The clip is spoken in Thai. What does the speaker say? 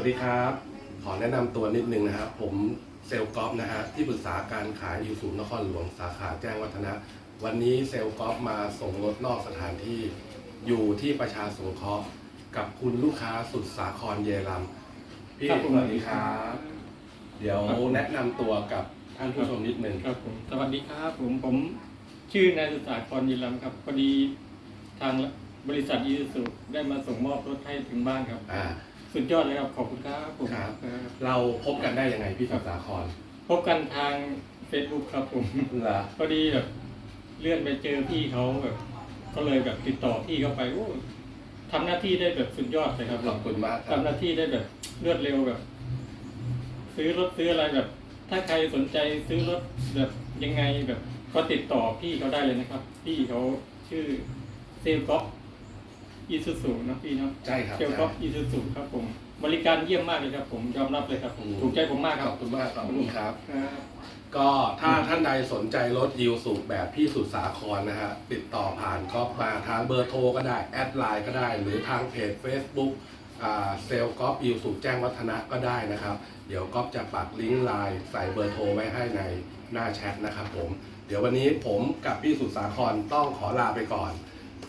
วัสดีครับ ขอแนะนำตัวนิดนึงนะครับผมเซลล์กอล์ฟนะฮะที่ปรึกษาการขายอยู่ศูนย์นครหลวงสาขาแจ้งวัฒนะ วันนี้เซลล์กอล์ฟมาส่งรถนอกสถานที่ อยู่ที่ประชาสงเคราะห์กับคุณลูกค้าสุดสาครเยรัมพี่ครับสผมวัสดีครับ เดี๋ยวแนะนำตัวกับท่านผู้ชมนิดนึงครับผมสวัสดีครับผมผมชื่อนายสุสาครยินลำครับพอดีทางบริษัทอีสุได้มาส่งมอบรถให้ถึงบ้านครับอ่า สุดยอดเลยครับขอบคุณครับผมครับครับเราพบกันได้ยังไงพี่สุดสาครพบกันทาง Facebook ครับผมเหรอพอดีแบบเลื่อนไปเจอพี่เขาแบบ ก็เลยแบบติดต่อพี่เขาไปโอ้ทำหน้าที่ได้แบบสุดยอดเลยครับขอบคุณมากครับ ทำหน้าที่ได้แบบรวดเร็วแบบ ซื้อรถซื้ออะไรแบบ ถ้าใครสนใจซื้อรถแบบยังไงแบบ ก็ติดต่อพี่เขาได้เลยนะครับ พี่เขาชื่อเซลก๊อฟ อีซูซูนะพี่เนาะใช่ครับเซลก๊อฟอีซูซูครับผม บริการเยี่ยมมากเลยครับผมยอมรับเลยครับผมถูกใจผมมากคขรับอบคุณมากขอบคุณครับครับ ก็ถ้าท่านใดสนใจรถยิวสูแบบพี่สุดสาครนะฮะติดต่อผ่านก็มาทางเบอร์โทรก็ได้ แอดไลน์ก็ได้ หรือทางเพจ Facebook อ่าเซลกอฟยิวสูแจ้งวัฒนะก็ได้นะครับ เดี๋ยวก๊อฟจะปักลิงก์ไลน์ใส่เบอร์โทรไว้ให้ในหน้าแชทนะครับผม เดี๋ยววันนี้ผมกับพี่สุดสาครต้องขอลาไปก่อน